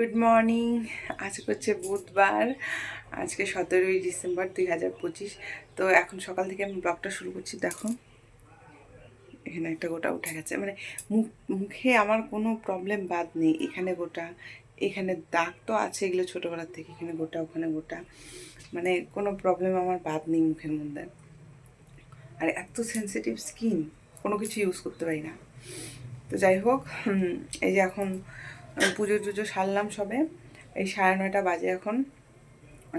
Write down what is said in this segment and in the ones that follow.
Good morning আজকে হচ্ছে বুধবার। আজকে সতেরোই ডিসেম্বর দুই হাজার পঁচিশ। তো এখন সকাল থেকে আমি ব্লগটা শুরু করছি, দেখো। এখানে একটা গোটা উঠে গেছে। মানে মুখ, মুখে আমার কোনো প্রবলেম বাদ নেই। এখানে গোটা, এখানে দাগ তো আছে এগুলো ছোটোবেলার থেকে। এখানে গোটা, ওখানে গোটা। মানে কোনো প্রবলেম আমার বাদ নেই মুখের মধ্যে। আর এত সেন্সিটিভ স্কিন কোনো কিছু ইউজ করতে পারি না। তো যাই হোক এই যে এখন পুজো টুজো সারলাম সবে। এই সাড়ে নয়টা বাজে এখন।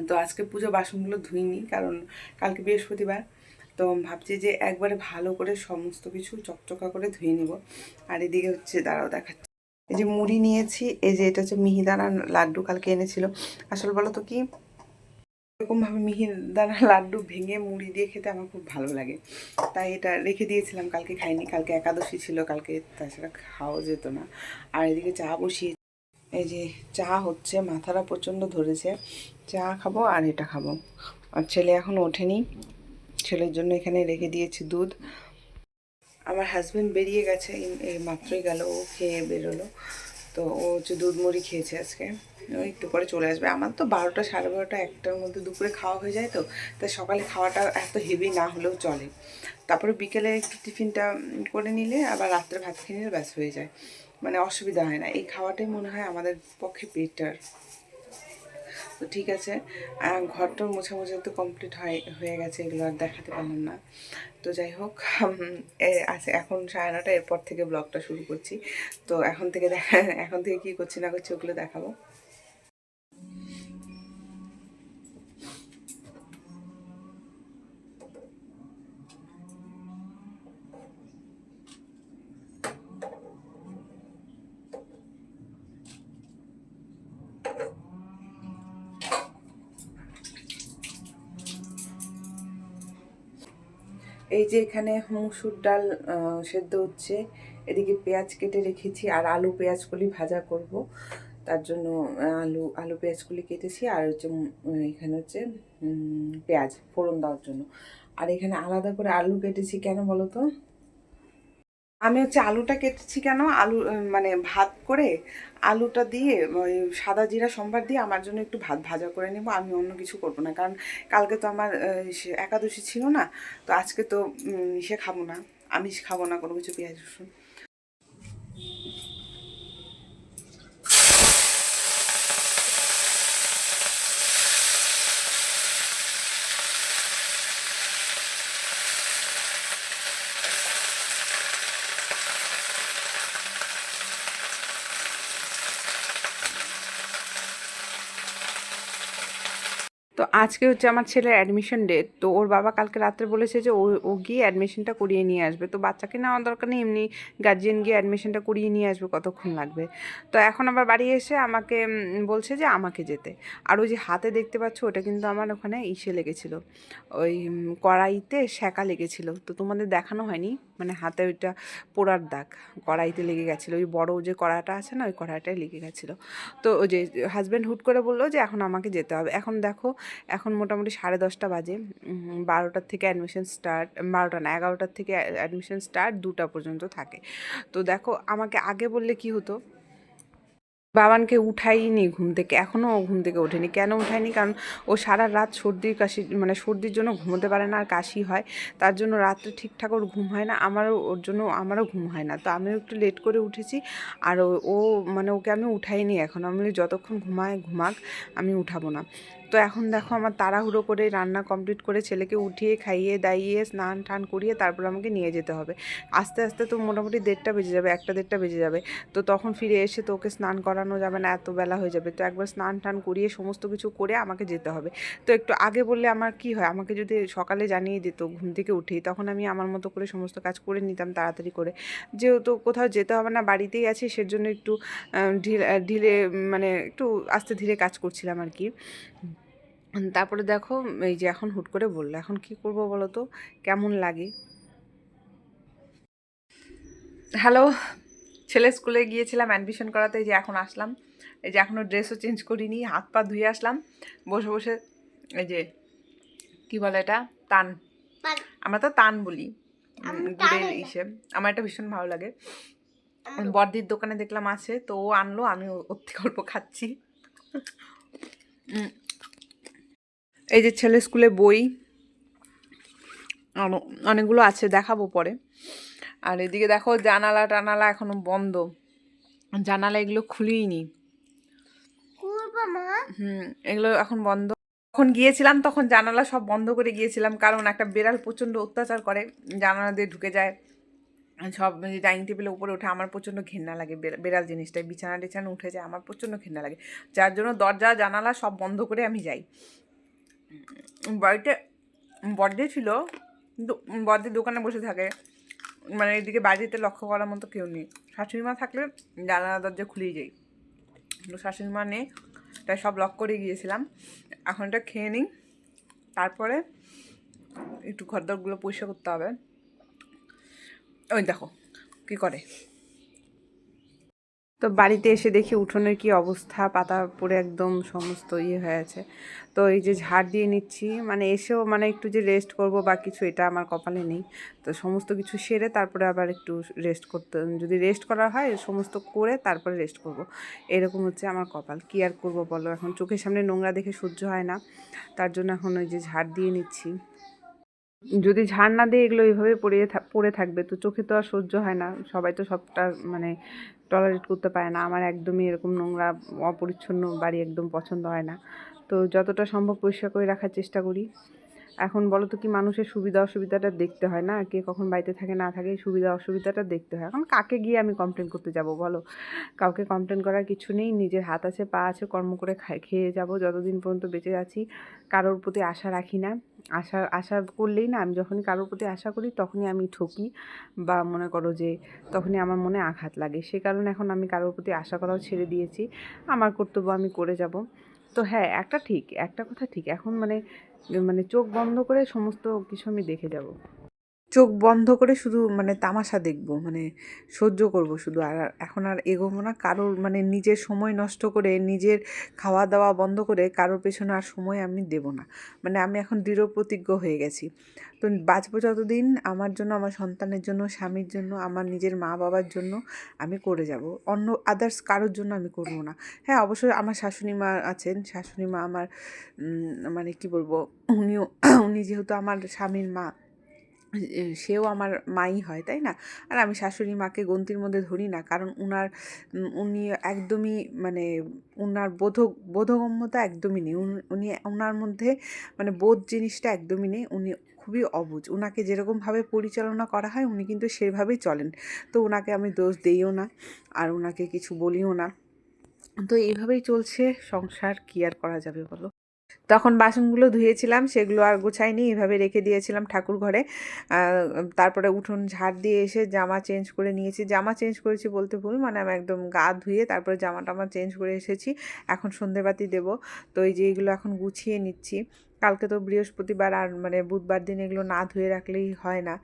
তো আজকে পুজো বাসনগুলো ধুইনি, কারণ কালকে বৃহস্পতিবার। তো ভাবছি যে একবারে ভালো করে সমস্ত কিছু চকচকা করে ধুয়ে নিব। আর এদিকে হচ্ছে দাঁড়াও দেখাচ্ছি। এই যে মুড়ি নিয়েছি, এই যে এটা হচ্ছে মিহিদানা লাড্ডু কালকে এনেছিল। আসল বলো তো কি? এরকমভাবে মিহিদানা লাড্ডু ভেঙে মুড়ি দিয়ে খেতে আমার খুব ভালো লাগে। তাই এটা রেখে দিয়েছিলাম, কালকে খাইনি, কালকে একাদশী ছিল, কালকে তাছাড়া খাওয়া যেত না। আর এদিকে চা বসিয়ে এই যে চা হচ্ছে, মাথাটা প্রচণ্ড ধরেছে। চা খাব আর এটা খাব। আর ছেলে এখন ওঠেনি, ছেলের জন্য এখানে রেখে দিয়েছি দুধ। আমার হাজবেন্ড বেরিয়ে গেছে, এই মাত্রই গেল, ও খেয়ে বেরোলো। তো ও হচ্ছে দুধ মুড়ি খেয়েছে আজকে। ও একটু পরে চলে আসবে। আমার তো বারোটা, সাড়ে বারোটা, একটার মধ্যে দুপুরে খাওয়া হয়ে যায় তো। তাই সকালে খাওয়াটা এত হেভি না হলেও চলে। তারপরে বিকেলে একটু টিফিনটা করে নিলে আবার রাত্রে ভাত খেয়ে নিলে ব্যাস হয়ে যায়। মানে অসুবিধা হয় না। এই খাওয়াটাই মনে হয় আমাদের পক্ষে বেটার তো ঠিক আছে। ঘরটার মোছা মোছা তো কমপ্লিট হয়, হয়ে গেছে, এগুলো আর দেখাতে পারলাম না। তো যাই হোক আছে এখন সাড়ে নটা এরপর থেকে ব্লগটা শুরু করছি। তো এখন থেকে দেখা, এখন থেকে কী করছি না করছি ওগুলো দেখাবো। এই যে এখানে মুসুর ডাল সেদ্ধ হচ্ছে, এদিকে পেঁয়াজ কেটে রেখেছি, আর আলু পেঁয়াজগুলি ভাজা করব। তার জন্য আলু আলু পেঁয়াজগুলি কেটেছি, আর হচ্ছে এখানে হচ্ছে পেঁয়াজ ফোড়ন দেওয়ার জন্য। আর এখানে আলাদা করে আলু কেটেছি কেন বলো তো আমি হচ্ছে আলুটা কেটেছি কেন? আলু মানে ভাত করে আলুটা দিয়ে, ওই সাদা জিরা, সম্বার দিয়ে আমার জন্য একটু ভাত ভাজা করে নেব। আমি অন্য কিছু করব না, কারণ কালকে তো আমার একাদশী ছিল না, তো আজকে তো ইসে খাব না, আমিষ খাব না, কোনো কিছু পেঁয়াজ রসুন তো আজকে হচ্ছে আমার ছেলের অ্যাডমিশন ডেট তো ওর বাবা কালকে রাত্রে বলেছে যে ও ও গিয়ে অ্যাডমিশনটা করিয়ে নিয়ে আসবে। তো বাচ্চাকে নেওয়ার দরকার নেই, এমনি গার্জিয়ান গিয়ে অ্যাডমিশনটা করিয়ে নিয়ে আসবে কতক্ষণ লাগবে। তো এখন আবার বাড়ি এসে আমাকে বলছে যে আমাকে যেতে। আর ওই যে হাতে দেখতে পাচ্ছ, ওটা কিন্তু আমার ওখানে ইসে লেগেছিলো। ওই কড়াইতে সেকা লেগেছিল। তো তোমাদের দেখানো হয়নি? মানে হাতে ওইটা পোড়ার দাগ, কড়াইতে লেগে গেছিল। ওই বড় যে কড়াটা আছে না, ওই কড়াইটাই লেগে গেছিল। তো ওই যে হাজব্যান্ড হুট করে বলল যে এখন আমাকে যেতে হবে। এখন দেখো এখন মোটামুটি সাড়ে দশটা বাজে। বারোটার থেকে অ্যাডমিশন স্টার্ট বারোটা না, এগারোটার থেকে অ্যাডমিশন স্টার্ট দুটা পর্যন্ত থাকে। তো দেখো, আমাকে আগে বললে কি হতো? বাবানকে উঠাইনি ঘুম থেকে এখনও ঘুম থেকে ওঠেনি। কেন উঠায়নি? কারণ ও সারা রাত সর্দির কাশি মানে সর্দির জন্য ঘুমোতে পারে না আর কাশি হয়। তার জন্য রাত্রে ঠিকঠাক ওর ঘুম হয় না, আমারও, ওর জন্য আমারও ঘুম হয় না। তো আমিও একটু লেট করে উঠেছি আর ও- মানে ওকে আমি উঠাইনি এখন। আমি যতক্ষণ ঘুমায়, ঘুমাক, আমি উঠাবো না। তো এখন দেখো আমার তাড়াহুড়ো করে রান্না কমপ্লিট করে ছেলেকে উঠিয়ে খাইয়ে দাইয়ে স্নান টান করিয়ে তারপর আমাকে নিয়ে যেতে হবে। আস্তে আস্তে তো মোটামুটি দেড়টা বেজে যাবে, একটা দেড়টা বেজে যাবে। তো তখন ফিরে এসে তো ওকে স্নান করানো যাবে না, এত বেলা হয়ে যাবে। তো একবার স্নান টান করিয়ে সমস্ত কিছু করে আমাকে যেতে হবে। তো একটু আগে বললে আমার কি হয়, আমাকে যদি সকালে জানিয়ে দিত ঘুম থেকে উঠেই, তখন আমি আমার মতো করে সমস্ত কাজ করে নিতাম তাড়াতাড়ি করে। যেহেতু কোথাও যেতে হবে না, বাড়িতেই আছি, সেজন্য একটু ঢিল- মানে একটু আস্তে ধীরে কাজ করছিলাম আর কি। তারপরে দেখো এই যে এখন হুট করে বলল। এখন কি করব বলো তো? কেমন লাগে? হ্যালো ছেলে স্কুলে গিয়েছিলাম অ্যাডমিশন করাতে। যে এখন আসলাম। এই যে এখনও ড্রেসও চেঞ্জ করিনি হাত পা ধুয়ে আসলাম। বসে বসে এই যে কি বলে এটা? তান। আমরা তো তান বলি। গুড়ের ইসে। আমার এটা ভীষণ ভালো লাগে। বর্দির দোকানে দেখলাম আছে তো ও আনলো আমি ওর থেকে অল্প খাচ্ছি। এই যে ছেলে স্কুলে বই অনেকগুলো আছে দেখাবো পরে। আর এদিকে দেখো জানালা টানালা এখনও বন্ধ। জানালা এগুলো খুলিনি। হুম এগুলো এখন বন্ধ। যখন গিয়েছিলাম তখন জানালা সব বন্ধ করে গিয়েছিলাম কারণ একটা বেড়াল প্রচণ্ড অত্যাচার করে জানালা দিয়ে ঢুকে যায়। সব ডাইনিং টেবিলের উপরে ওঠে আমার প্রচণ্ড ঘেন্না লাগে বেড়া- বেড়াল জিনিসটা বিছানা টিছানা উঠে যায় আমার প্রচণ্ড ঘেন্না লাগে। যার জন্য দরজা জানালা সব বন্ধ করে আমি যাই। বাড়িতে বর্দে ছিল, কিন্তু দোকানে বসে থাকে। মানে এদিকে বাড়িতে লক্ষ্য করার মতো কেউ নেই। শাশুড়ি মা থাকলে জানালা দরজা খুলেই যাই। কিন্তু শাশুড়ি মা নেই, তাই সব লক করে গিয়েছিলাম। এখন এটা খেয়ে নিই। তারপরে একটু ঘরদরগুলো পরিষ্কার করতে হবে। ওই দেখো, কি করে? তো বাড়িতে এসে দেখি উঠোনের কি অবস্থা, পাতা পড়ে একদম সমস্ত ইয়ে হয়ে আছে। তো এই যে ঝাড় দিয়ে নিচ্ছি মানে এসেও মানে একটু যে রেস্ট করব বা কিছু, এটা আমার কপালে নেই। তো সমস্ত কিছু সেরে তারপরে আবার একটু রেস্ট করতে, যদি রেস্ট করা হয়, সমস্ত করে তারপরে রেস্ট করব। এরকম হচ্ছে আমার কপাল। কি আর করব বলো? এখন চোখের সামনে নোংরা দেখে সহ্য হয় না। তার জন্য এখন ওই যে ঝাড় দিয়ে নিচ্ছি। যদি ঝাড় না দিয়ে এগুলো এইভাবে পড়ে পড়ে থাকবে, তো চোখে তো আর সহ্য হয় না। সবাই তো সবটা মানে টলারেট করতে পারে না। আমার একদমই এরকম নোংরা, অপরিচ্ছন্ন বাড়ি একদম পছন্দ হয় না। তো যতটা সম্ভব পরিষ্কার করে রাখার চেষ্টা করি। এখন বলো তো কি, মানুষের সুবিধা অসুবিধাটা দেখতে হয় না? কে কখন বাড়িতে থাকে, না থাকে সুবিধা অসুবিধাটা দেখতে হয়। এখন কাকে গিয়ে আমি কমপ্লেন করতে যাব বলো? কাউকে কমপ্লেন করার কিছু নেই। নিজের হাত আছে, পা আছে, কর্ম করে খেয়ে যাব। যতদিন পর্যন্ত বেঁচে আছি, কারোর প্রতি আশা রাখি না। আশা আশা করলেই না, আমি যখনই কারোর প্রতি আশা করি তখনই আমি ঠকি বা মনে করো যে তখনই আমার মনে আঘাত লাগে। সে কারণে এখন আমি কারোর প্রতি আশা করাও ছেড়ে দিয়েছি, আমার কর্তব্য আমি করে যাব। তো হ্যাঁ একটা ঠিক, একটা কথা ঠিক। এখন মানে মানে চোখ বন্ধ করে সমস্ত কিছু আমি দেখে যাব। চোখ বন্ধ করে শুধু মানে তামাশা দেখব মানে সহ্য করব শুধু। আর এখন আর এগোবো না, কারোর মানে নিজের সময় নষ্ট করে, নিজের খাওয়া দাওয়া বন্ধ করে কারোর পেছনে আর সময় আমি দেব না। মানে আমি এখন দৃঢ় প্রতিজ্ঞ হয়ে গেছি। তো বাঁচবো যতদিন আমার জন্য, আমার সন্তানের জন্য, স্বামীর জন্য, আমার নিজের মা বাবার জন্য আমি করে যাব। অন্য আদার্স কারোর জন্য আমি করব না। হ্যাঁ অবশ্যই আমার শাশুড়ি মা আছেন, শাশুড়ি মা আমার মানে কি বলব, উনিও, উনি যেহেতু আমার স্বামীর মা সেও আমার মাই হয়, তাই না? আর আমি শাশুড়ি মাকে গন্তির মধ্যে ধরি না, কারণ উনার উনি একদমই মানে উনার বোধ, বোধগম্যতা একদমই নেই। উনি- ওনার মধ্যে মানে বোধ জিনিসটা একদমই নেই, উনি খুবই অবুঝ ওনাকে যেরকমভাবে পরিচালনা করা হয়, উনি কিন্তু সেভাবেই চলেন। তো ওনাকে আমি দোষ দিইও না, আর ওনাকে কিছু বলিও না। তো এইভাবেই চলছে, সংসার কি আর করা যাবে বলো? তখন বাসনগুলো ধুয়েছিলাম, সেগুলো আর গোছাইনি, এভাবে রেখে দিয়েছিলাম ঠাকুর ঘরে। তারপরে উঠোন ঝাড় দিয়ে এসে জামা চেঞ্জ করে নিয়েছি। জামা চেঞ্জ করেছি বলতে ভুল মানে আমি একদম গা ধুয়ে তারপরে জামা টামা চেঞ্জ করে এসেছি। এখন সন্ধেবাতি দেব। তো এই যে এগুলো এখন গুছিয়ে নিচ্ছি। কালকে তো বৃহস্পতিবার আর মানে বুধবার দিন এগুলো না ধুয়ে রাখলেই হয় না।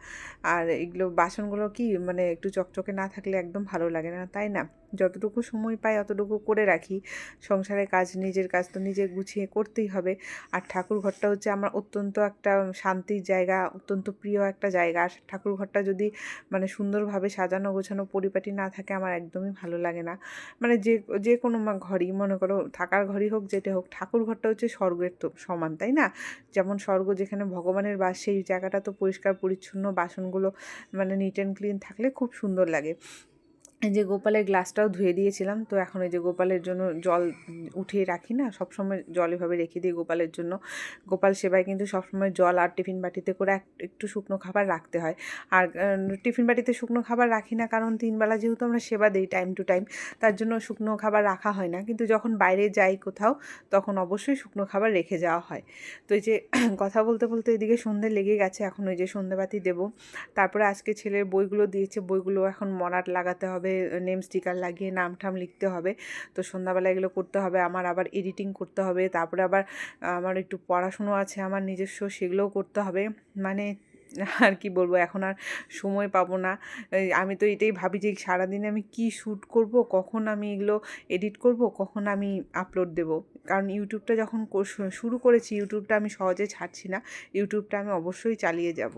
আর এগুলো বাসনগুলো কি মানে একটু চকচকে না থাকলে একদম ভালো লাগে না, তাই না? যতটুকু সময় পাই অতটুকু করে রাখি। সংসারের কাজ, নিজের কাজ তো নিজে গুছিয়ে করতেই হবে। আর ঠাকুর ঘরটা হচ্ছে আমার অত্যন্ত একটা শান্তির জায়গা, অত্যন্ত প্রিয় একটা জায়গা। আর ঠাকুর ঘরটা যদি মানে সুন্দরভাবে সাজানো, গোছানো, পরিপাটি না থাকে আমার একদমই ভালো লাগে না। মানে যে যে কোনো ঘরই মনে করো, থাকার ঘরই হোক, যেটা হোক ঠাকুর ঘরটা হচ্ছে স্বর্গের তো সমান, তাই না? যেমন স্বর্গ যেখানে ভগবানের বাস, সেই জায়গাটা তো পরিষ্কার, পরিচ্ছন্ন, বাসনগুলো মানে নিট অ্যান্ড ক্লিন থাকলে খুব সুন্দর লাগে। এই যে গোপালের গ্লাসটাও ধুয়ে দিয়েছিলাম, তো এখন এই যে গোপালের জন্য জল উঠিয়ে রাখি না, সবসময় জল এভাবে রেখে দিই গোপালের জন্য। গোপাল সেবায় কিন্তু সবসময় জল আর টিফিন বাটিতে করে এক- একটু শুকনো খাবার রাখতে হয়। আর টিফিন বাটিতে শুকনো খাবার রাখি না কারণ তিনবেলা যেহেতু আমরা সেবা দিই টাইম টু টাইম তার জন্য শুকনো খাবার রাখা হয় না। কিন্তু যখন বাইরে যাই কোথাও, তখন অবশ্যই শুকনো খাবার রেখে যাওয়া হয়। তো এই যে কথা বলতে বলতে এদিকে সন্ধে লেগে গেছে, এখন ওই যে সন্ধেবাতি দেবো। তারপরে আজকে ছেলের বইগুলো দিয়েছে, বইগুলো এখন মরাট লাগাতে হবে। নেম স্টিকার লাগিয়ে নাম ঠাম লিখতে হবে। তো সন্ধ্যাবেলা এগুলো করতে হবে, আমার আবার এডিটিং করতে হবে, তারপরে আবার, আমার একটু পড়াশুনো আছে, আমার নিজস্ব সেগুলোও করতে হবে। মানে আর কি বলব, এখন আর সময় পাবো না। আমি তো এটাই ভাবি যে সারাদিনে আমি কি শ্যুট করব, কখন আমি এগুলো এডিট করব, কখন আমি আপলোড দেব। কারণ ইউটিউবটা যখন শুরু করেছি, ইউটিউবটা আমি সহজে ছাড়ছি না, ইউটিউবটা আমি অবশ্যই চালিয়ে যাব।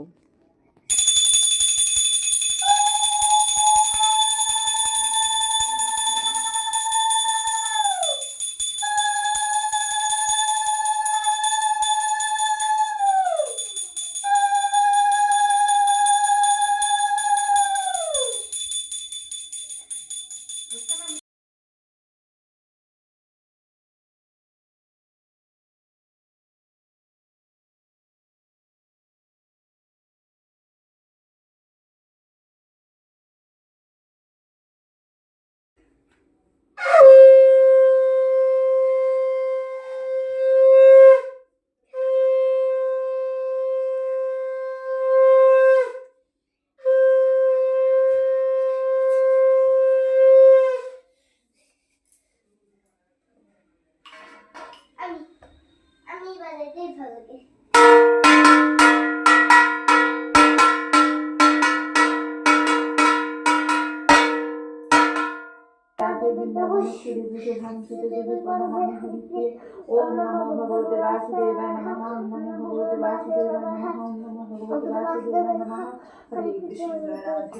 ওম নমো ভগবতে বাসুদেবায় নমঃ ওম নমো ভগবতে বাসুদেবায় নমঃ ওম নমো ভগবতে বাসুদেবায় নমঃ হরে কৃষ্ণ জয় রাধে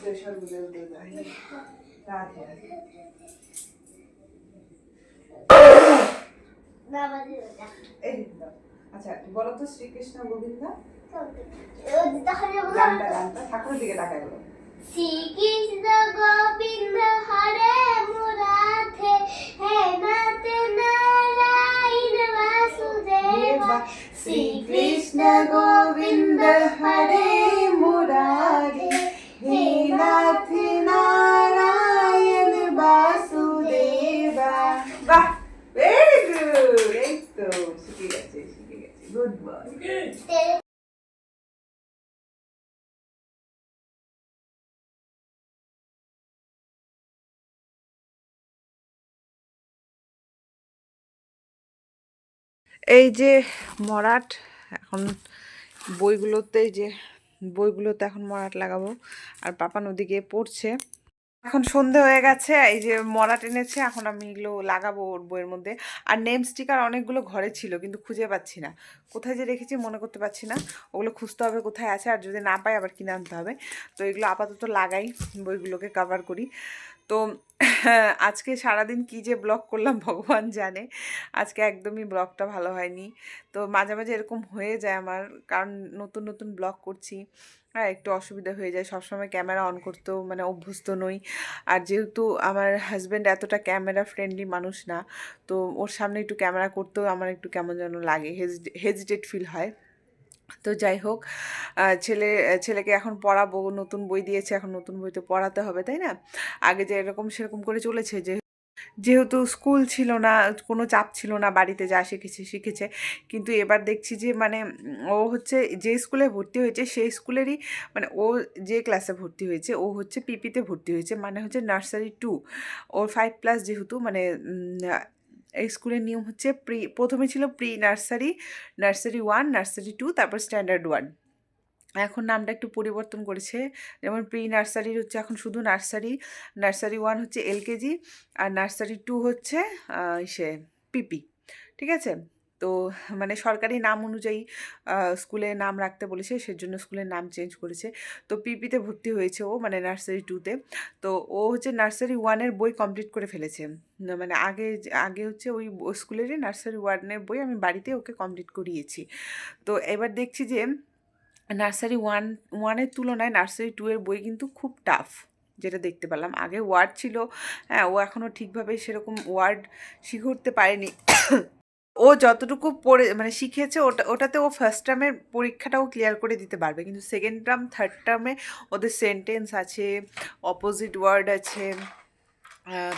জয় সর্বদেব। আচ্ছা বলো তো শ্রীকৃষ্ণ গোবিন্দ ঠাকুরের দিকে তাকায় বলো শ্রীকৃষ্ণ গোবিন্দ হরে মুরাধে হে নাথ নারায়ণ বাসুদেব শ্রীকৃষ্ণ গোবিন্দ হরে মুরারি হে নাথ নারায়ণ বাসুদেবা বাহ ভেরি গুড এই তো শিখে গেছে শিখে গেছে গুড বয় এই যে মরাট, এখন বইগুলোতে যে, বইগুলোতে এখন মরাট লাগাবো। আর পাপা গিয়ে পড়ছে। এখন সন্ধে হয়ে গেছে, এই যে মরাট এনেছে, এখন আমি এগুলো লাগাবো ওর বইয়ের মধ্যে। আর নেম স্টিকার অনেকগুলো ঘরে ছিল, কিন্তু খুঁজে পাচ্ছি না। কোথায় যে রেখেছি মনে করতে পারছি না। ওগুলো খুঁজতে হবে কোথায় আছে, আর যদি না পাই আবার কিনে আনতে হবে। তো এগুলো আপাতত লাগাই, বইগুলোকে কভার করি। তো আজকে সারাদিন কি যে ব্লগ করলাম ভগবান জানে। আজকে একদমই ব্লগটা ভালো হয়নি। তো মাঝে মাঝে এরকম হয়ে যায় আমার, কারণ নতুন নতুন ব্লগ করছি। হ্যাঁ একটু অসুবিধা হয়ে যায়। সবসময় ক্যামেরা অন করতেও মানে অভ্যস্ত নই। আর যেহেতু আমার হাজব্যান্ড এতটা ক্যামেরা ফ্রেন্ডলি মানুষ না, তো ওর সামনে একটু ক্যামেরা করতেও আমার একটু কেমন যেন লাগে। হেজিটেট ফিল হয়। তো যাই হোক ছেলে, ছেলেকে এখন পড়াবো, নতুন বই দিয়েছে, এখন নতুন বই তো পড়াতে হবে, তাই না? আগে যে এরকম সেরকম করে চলেছে, যে যেহেতু স্কুল ছিল না, কোনো চাপ ছিল না, বাড়িতে যা শিখেছে শিখেছে। কিন্তু এবার দেখছি যে মানে ও হচ্ছে যে স্কুলে ভর্তি হয়েছে, সেই স্কুলেরই মানে ও যে ক্লাসে ভর্তি হয়েছে, ও হচ্ছে পিপিতে ভর্তি হয়েছে মানে হচ্ছে নার্সারি টু। ওর ফাইভ প্লাস যেহেতু মানে এই স্কুলের নিয়ম হচ্ছে প্রি, প্রথমে ছিল pre nursery nursery one, nursery two, তারপর স্ট্যান্ডার্ড ওয়ান। এখন নামটা একটু পরিবর্তন করেছে। যেমন প্রি নার্সারির হচ্ছে এখন শুধু নার্সারি নার্সারি ওয়ান হচ্ছে এলকেজি আর নার্সারি টু হচ্ছে সে পিপি ঠিক আছে? তো মানে সরকারি নাম অনুযায়ী স্কুলে নাম রাখতে বলেছে, সেজন্য স্কুলের নাম চেঞ্জ করেছে। তো পিপিতে ভর্তি হয়েছে ও মানে নার্সারি টুতে তো। ও হচ্ছে নার্সারি ওয়ানের বই কমপ্লিট করে ফেলেছে। মানে আগে আগে হচ্ছে ওই স্কুলেরই নার্সারি ওয়ানের বই আমি বাড়িতে ওকে কমপ্লিট করিয়েছি। তো এবার দেখছি যে, নার্সারি ওয়ান ওয়ানের তুলনায় নার্সারি টু এর বই কিন্তু খুব টাফ যেটা দেখতে পেলাম। আগে ওয়ার্ড ছিল হ্যাঁ ও এখনও ঠিকভাবে সেরকম ওয়ার্ড শিখে উঠতে পারেনি। ও যতটুকু পড়ে মানে শিখেছে ওটা, ওটাতে ও ফার্স্ট টার্মের পরীক্ষাটাও ক্লিয়ার করে দিতে পারবে। কিন্তু সেকেন্ড টার্ম থার্ড টার্মে ওদের সেন্টেন্স আছে অপোজিট ওয়ার্ড আছে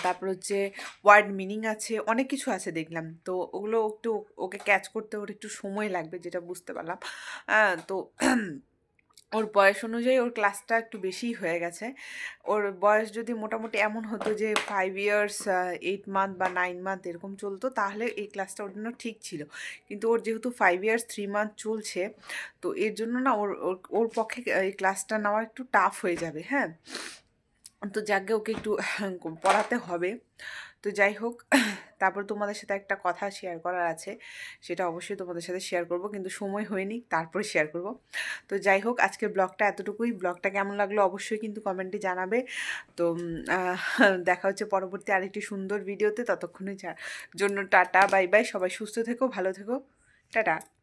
তারপর হচ্ছে ওয়ার্ড মিনিং আছে, অনেক কিছু আছে দেখলাম। তো ওগুলো একটু ওকে ক্যাচ করতে ওর একটু সময় লাগবে, যেটা বুঝতে পারলাম। তো ওর বয়স অনুযায়ী ওর ক্লাসটা একটু বেশিই হয়ে গেছে। ওর বয়স যদি মোটামুটি এমন হতো যে ফাইভ ইয়ার্স এইট মান্থ বা নাইন মান্থ এরকম চলতো, তাহলে এই ক্লাসটা ওর জন্য ঠিক ছিল। কিন্তু ওর যেহেতু ফাইভ ইয়ার্স থ্রি মান্থ চলছে, তো এর জন্য না ওর, ওর- পক্ষে এই ক্লাসটা নেওয়া একটু টাফ হয়ে যাবে হ্যাঁ? তো যাকে ওকে একটু পড়াতে হবে। তো যাই হোক তারপর তোমাদের সাথে একটা কথা শেয়ার করার আছে, সেটা অবশ্যই তোমাদের সাথে শেয়ার করব, কিন্তু সময় হয়নি, তারপরে শেয়ার করব। তো যাই হোক আজকে ব্লগটা এতটুকুই। ব্লগটা কেমন লাগল অবশ্যই কিন্তু কমেন্টে জানাবে। তো দেখা হচ্ছে পরবর্তী আরেকটি সুন্দর ভিডিওতে ততক্ষণের জন্য টাটা বাই বাই সবাই সুস্থ থেকো, ভালো থেকো। টাটা।